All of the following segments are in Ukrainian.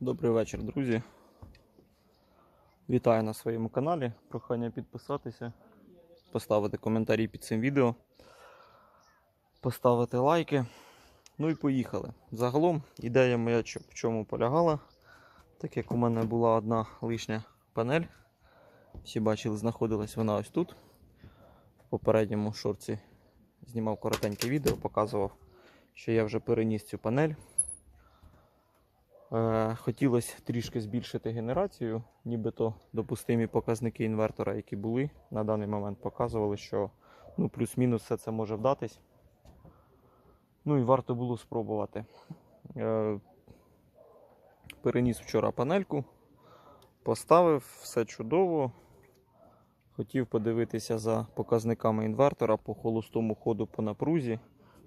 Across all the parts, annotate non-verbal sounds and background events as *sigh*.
Добрий вечір, друзі. Вітаю на своєму каналі. Прохання підписатися, поставити коментарі під цим відео, поставити лайки. Ну і поїхали. Загалом ідея моя в чому полягала. Так як у мене була одна лишня панель. Всі бачили, знаходилась вона ось тут. В попередньому шорці знімав коротеньке відео, показував, що я вже переніс цю панель. Е, Хотілося трішки збільшити генерацію, нібито допустимі показники інвертора, які були на даний момент, показували, що ну, плюс-мінус все це може вдатись. Ну і варто було спробувати. Е, Переніс вчора панельку, поставив, все чудово. Хотів подивитися за показниками інвертора по холостому ходу по напрузі,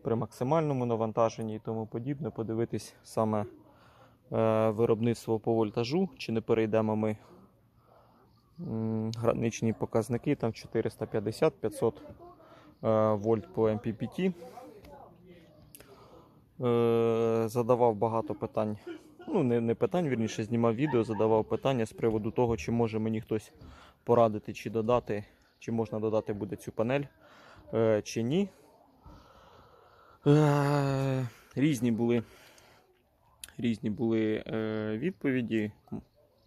при максимальному навантаженні і тому подібне, подивитись саме виробництво по вольтажу, чи не перейдемо ми граничні показники, там 450-500 е, вольт по MPPT. Е, задавав багато питань. Ну, не, не питань, вірніше, знімав відео, задавав питання з приводу того, чи може мені хтось порадити, чи додати, чи можна додати буде цю панель, е, чи ні. Е, різні були різні були е, відповіді.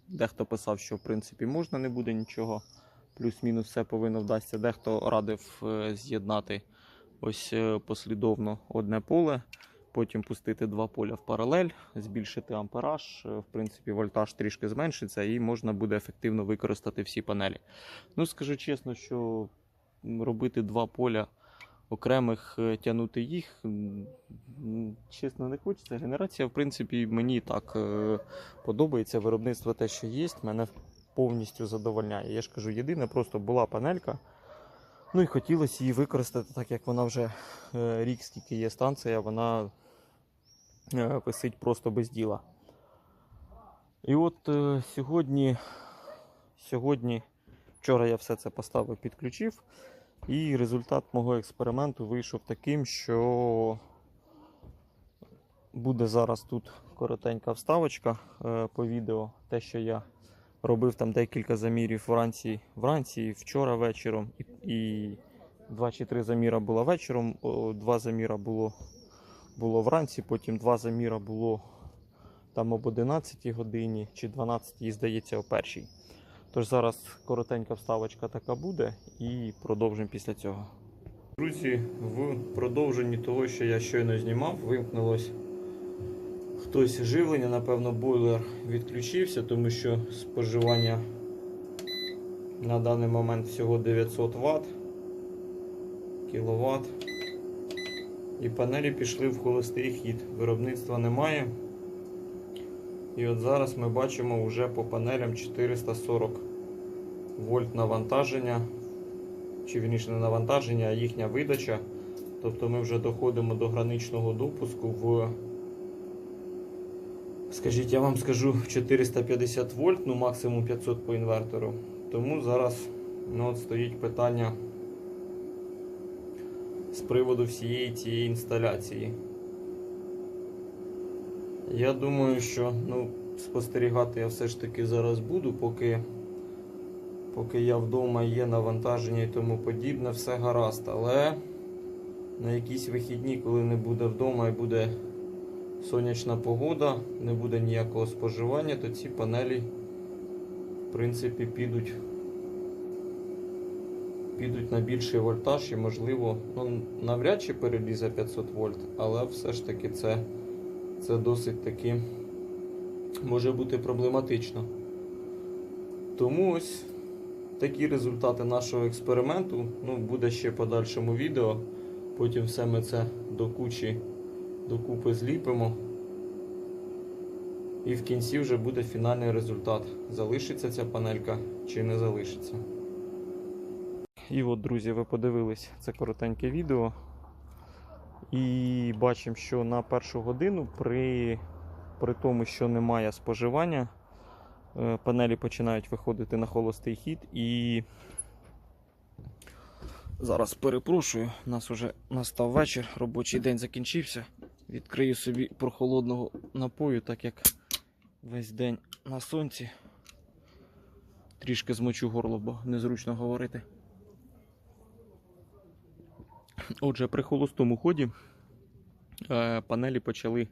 Дехто писав, що в принципі можна, не буде нічого. Плюс-мінус все повинно вдасться. Дехто радив е, з'єднати ось е, послідовно одне поле, потім пустити два поля в паралель, збільшити ампераж. В принципі, вольтаж трішки зменшиться і можна буде ефективно використати всі панелі. Ну, скажу чесно, що робити два поля окремих е, тягнути їх. м, Чесно, не хочеться. Генерація, в принципі, мені так е, подобається. Виробництво те, що є, мене повністю задовольняє. Я ж кажу, єдине, просто була панелька. Ну і хотілося її використати, так як вона вже е, рік, скільки є станція, вона висить просто без діла. І от сьогодні, сьогодні, вчора я все це поставив, підключив. І результат мого експерименту вийшов таким, що буде зараз тут коротенька вставочка е, по відео. Те, що я робив там декілька замірів вранці, вранці вчора вечором. І, два чи три заміра було вечором, два заміра було, було вранці, потім два заміра було там об 11 годині чи 12, здається, о першій. Тож зараз коротенька вставочка така буде і продовжимо після цього. Друзі, в продовженні того, що я щойно знімав, вимкнулось хтось живлення, напевно, бойлер відключився, тому що споживання на даний момент всього 900 Вт, кВт. І панелі пішли в холостий хід. Виробництва немає. І от зараз ми бачимо вже по панелям 440 вольт навантаження, чи вірніше не навантаження, а їхня видача. Тобто ми вже доходимо до граничного допуску в, скажіть, я вам скажу 450 вольт, ну максимум 500 по інвертору. Тому зараз ну, от стоїть питання з приводу всієї цієї інсталяції. Я думаю, що ну, спостерігати я все ж таки зараз буду, поки, поки я вдома є навантаження і тому подібне, все гаразд. Але на якісь вихідні, коли не буде вдома і буде сонячна погода, не буде ніякого споживання, то ці панелі, в принципі, підуть, підуть на більший вольтаж і, можливо, ну, навряд чи перелізе 500 вольт, але все ж таки це це досить таки може бути проблематично. Тому ось такі результати нашого експерименту. Ну, буде ще подальшому відео. Потім все ми це до кучі докупи зліпимо. І в кінці вже буде фінальний результат. Залишиться ця панелька чи не залишиться. І от, друзі, ви подивились це коротеньке відео. І бачимо, що на першу годину при, при тому, що немає споживання, е, панелі починають виходити на холостий хід. І зараз перепрошую, у нас вже настав вечір, робочий день закінчився. Відкрию собі прохолодного напою, так як весь день на сонці. Трішки змочу горло, бо незручно говорити. Отже, при холостому ході е, панелі почали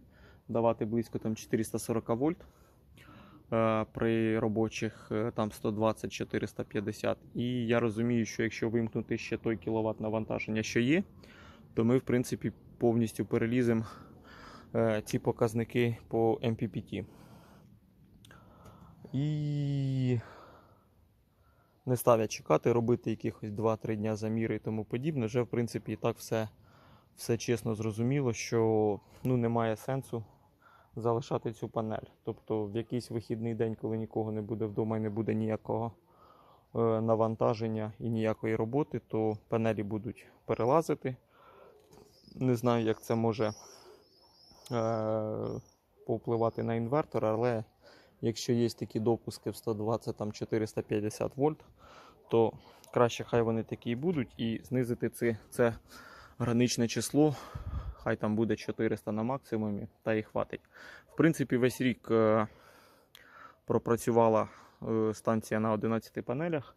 давати близько там 440 вольт. Е, при робочих е, там 120-450. І я розумію, що якщо вимкнути ще той кіловат навантаження, що є, то ми, в принципі, повністю переліземо ці показники по MPPT. І не ставлять чекати, робити якихось 2-3 дня заміри і тому подібне. Вже, в принципі, і так все, все чесно зрозуміло, що ну, немає сенсу залишати цю панель. Тобто в якийсь вихідний день, коли нікого не буде вдома і не буде ніякого е, навантаження і ніякої роботи, то панелі будуть перелазити. Не знаю, як це може е, повпливати на інвертор, але якщо є такі допуски в 120 там 450 вольт, то краще хай вони такі і будуть, і знизити це, це граничне число. Хай там буде 400 на максимумі, та і хватить. В принципі, весь рік е, пропрацювала е, станція на 11 панелях,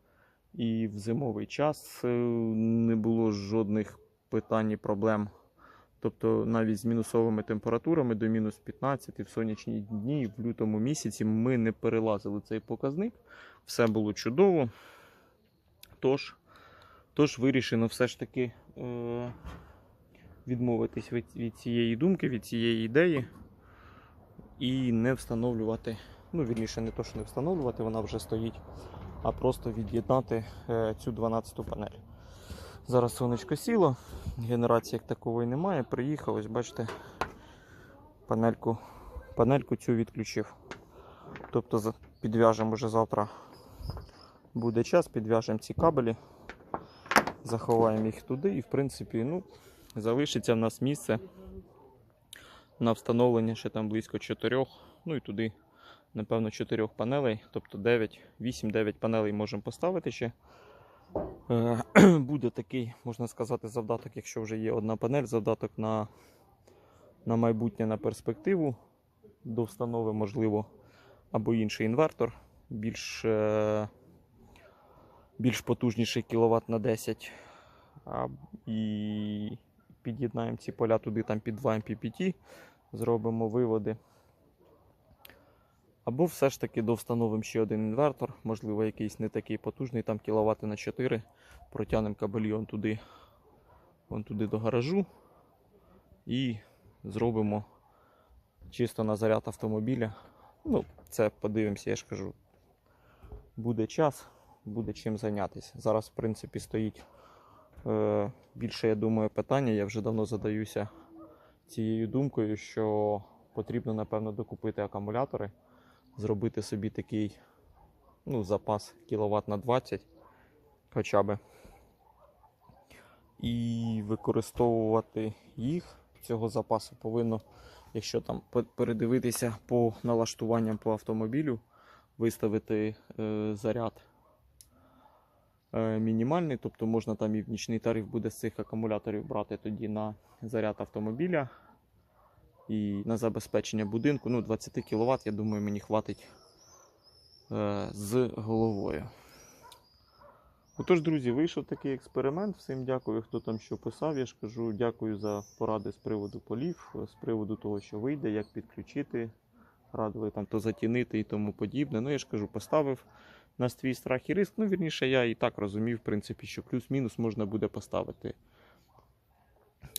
і в зимовий час е, не було жодних питань і проблем. Тобто навіть з мінусовими температурами до мінус 15 в сонячні дні, в лютому місяці ми не перелазили цей показник. Все було чудово. Тож, тож вирішено все ж таки е, відмовитись від, від цієї думки, від цієї ідеї і не встановлювати. Ну, вірніше, не то, що не встановлювати, вона вже стоїть, а просто від'єднати е, цю 12-ту панель. Зараз сонечко сіло, генерації як такової немає. Приїхав, ось бачите, панельку, панельку цю відключив. Тобто підв'яжемо вже завтра буде час, підв'яжемо ці кабелі, заховаємо їх туди і, в принципі, ну, залишиться в нас місце на встановлення ще там близько 4, ну і туди, напевно, 4 панелей, тобто 9, 8-9 панелей можемо поставити ще. Е, *clears throat* Буде такий, можна сказати, завдаток, якщо вже є одна панель, завдаток на, на майбутнє, на перспективу. До встанови, можливо, або інший інвертор, більш, е, більш потужніший кіловат на 10. І під'єднаємо ці поля туди там під 2 MPPT, зробимо виводи. Або все ж таки довстановимо ще один інвертор, можливо, якийсь не такий потужний, там кіловати на 4. Протягнемо кабельйон туди, вон туди до гаражу і зробимо чисто на заряд автомобіля. Ну, це подивимося, я ж кажу. Буде час, буде чим зайнятися. Зараз, в принципі, стоїть е, більше, я думаю, питання. Я вже давно задаюся цією думкою, що потрібно, напевно, докупити акумулятори зробити собі такий ну, запас кіловат на 20 хоча б. І використовувати їх, цього запасу повинно, якщо там передивитися по налаштуванням по автомобілю, виставити е, заряд е, мінімальний, тобто можна там і в нічний тариф буде з цих акумуляторів брати тоді на заряд автомобіля і на забезпечення будинку. Ну, 20 кВт, я думаю, мені хватить е, з головою. Отож, друзі, вийшов такий експеримент. Всім дякую, хто там що писав. Я ж кажу, дякую за поради з приводу полів, з приводу того, що вийде, як підключити, радили там то затінити і тому подібне. Ну, я ж кажу, поставив на свій страх і риск. Ну, вірніше, я і так розумів, в принципі, що плюс-мінус можна буде поставити.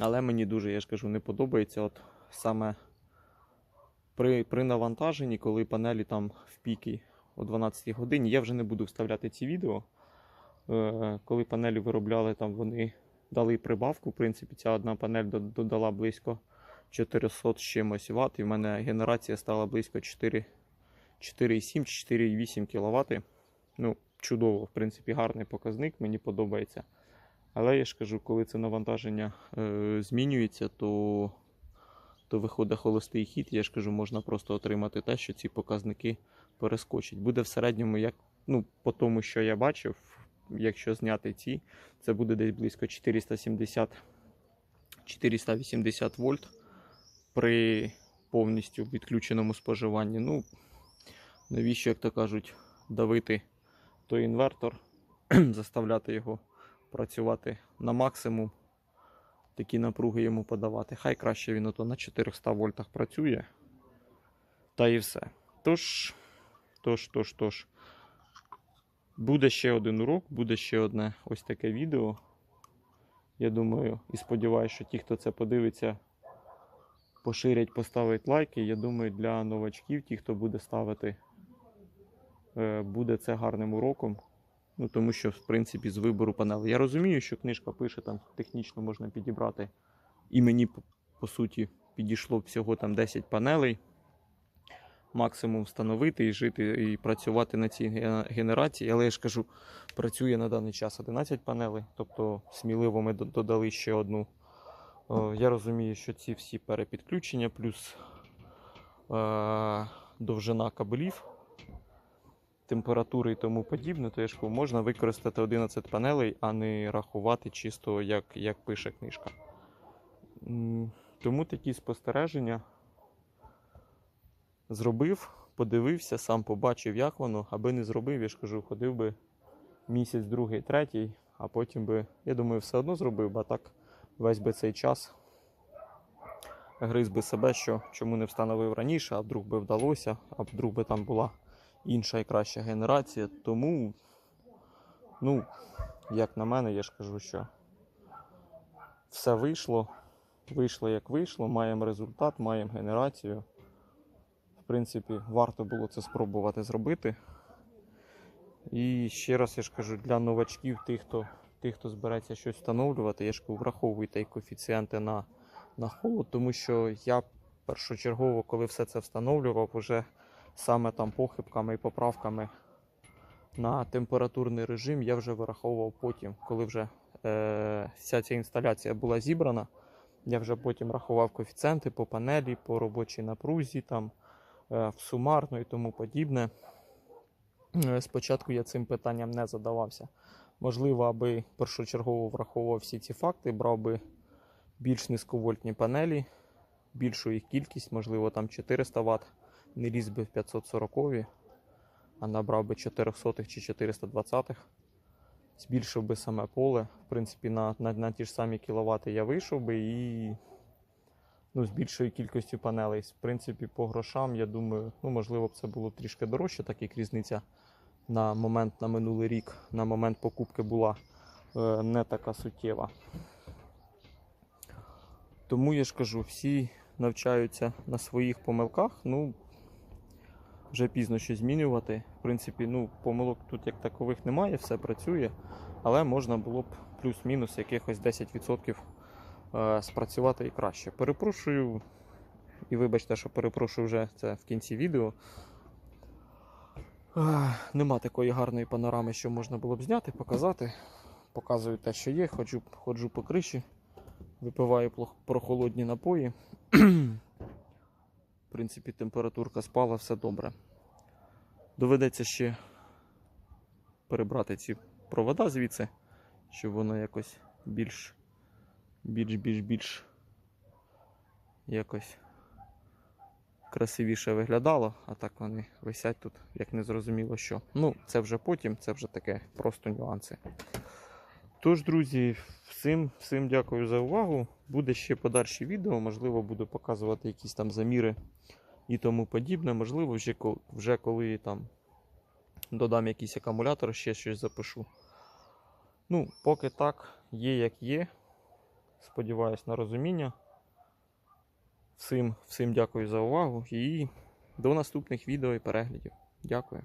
Але мені дуже, я ж кажу, не подобається. От саме при, при навантаженні, коли панелі там в піки о 12 годині, я вже не буду вставляти ці відео. Е, коли панелі виробляли, там вони дали прибавку. В принципі, ця одна панель додала близько 400 з чимось Вт, і в мене генерація стала близько 4, 4,7 чи 4,8 кВт. Ну, чудово, в принципі, гарний показник, мені подобається. Але я ж кажу, коли це навантаження е, змінюється, то, то виходить холостий хід. Я ж кажу, можна просто отримати те, що ці показники перескочать. Буде в середньому, як, ну, по тому, що я бачив, якщо зняти ці, це буде десь близько 470 480 вольт при повністю відключеному споживанні. Ну, Навіщо, як то кажуть, давити той інвертор, *clears throat* заставляти його працювати на максимум, такі напруги йому подавати. Хай краще він ото на 400 вольтах працює. Та і все. Тож, тож, тож, тож. Буде ще один урок, буде ще одне ось таке відео. Я думаю і сподіваюся, що ті, хто це подивиться, поширять, поставить лайки. Я думаю, для новачків, ті, хто буде ставити, е, буде це гарним уроком. Ну, тому що, в принципі, з вибору панелей. Я розумію, що книжка пише, там технічно можна підібрати. І мені, по, по суті, підійшло всього там 10 панелей. Максимум встановити і жити, і працювати на цій генерації. Але я ж кажу, працює на даний час 11 панелей, тобто сміливо ми додали ще одну. Е, Я розумію, що ці всі перепідключення, плюс е, довжина кабелів, температури і тому подібне, то я ж можна використати 11 панелей, а не рахувати чисто, як, як пише книжка. Тому такі спостереження зробив, подивився, сам побачив, як воно, аби не зробив, я ж кажу, ходив би місяць, другий, третій, а потім би, я думаю, все одно зробив, бо так весь би цей час гриз би себе, що чому не встановив раніше, а вдруг би вдалося, а вдруг би там була інша і краща генерація. Тому, ну, як на мене, я ж кажу, що все вийшло. Вийшло як вийшло, маємо результат, маємо генерацію. В принципі, варто було це спробувати зробити. І ще раз я ж кажу, для новачків, тих, хто, тих, хто збереться щось встановлювати, я ж кажу, враховуйте і коефіцієнти на, на холод, тому що я першочергово, коли все це встановлював, вже саме там похибками і поправками на температурний режим я вже вираховував потім, коли вже е, вся ця інсталяція була зібрана. Я вже потім рахував коефіцієнти по панелі, по робочій напрузі, там, е, в сумарно і тому подібне. Е, Спочатку я цим питанням не задавався. Можливо, аби першочергово враховував всі ці факти, брав би більш низьковольтні панелі, більшу їх кількість, можливо, там 400 Вт, не ліз би в 540, а набрав би 400 чи 420. Збільшив би саме поле. В принципі, на, на, на ті ж самі кіловати я вийшов би і ну, з більшою кількістю панелей. В принципі, по грошам, я думаю, ну, можливо, б це було трішки дорожче, так як різниця на момент на минулий рік, на момент покупки була е, не така суттєва. Тому я ж кажу, всі навчаються на своїх помилках. Ну, вже пізно щось змінювати. В принципі, ну, помилок тут як такових немає, все працює, але можна було б плюс-мінус якихось 10% е, спрацювати і краще. Перепрошую, і вибачте, що перепрошую вже це в кінці відео. Нема такої гарної панорами, що можна було б зняти, показати. Показую те, що є, ходжу, ходжу по криші, випиваю прохолодні напої. *clears throat* Принципі, температурка спала, все добре. Доведеться ще перебрати ці провода звідси, щоб воно якось більш, більш, більш, більш якось красивіше виглядало, а так вони висять тут, як не зрозуміло що. Ну, це вже потім, це вже таке просто нюанси. Тож, друзі, всім, всім дякую за увагу. Буде ще подальші відео, можливо, буду показувати якісь там заміри і тому подібне. Можливо, вже, вже коли там додам якийсь акумулятор, ще щось запишу. Ну, поки так, є як є. Сподіваюсь на розуміння. Всім, всім дякую за увагу і до наступних відео і переглядів. Дякую.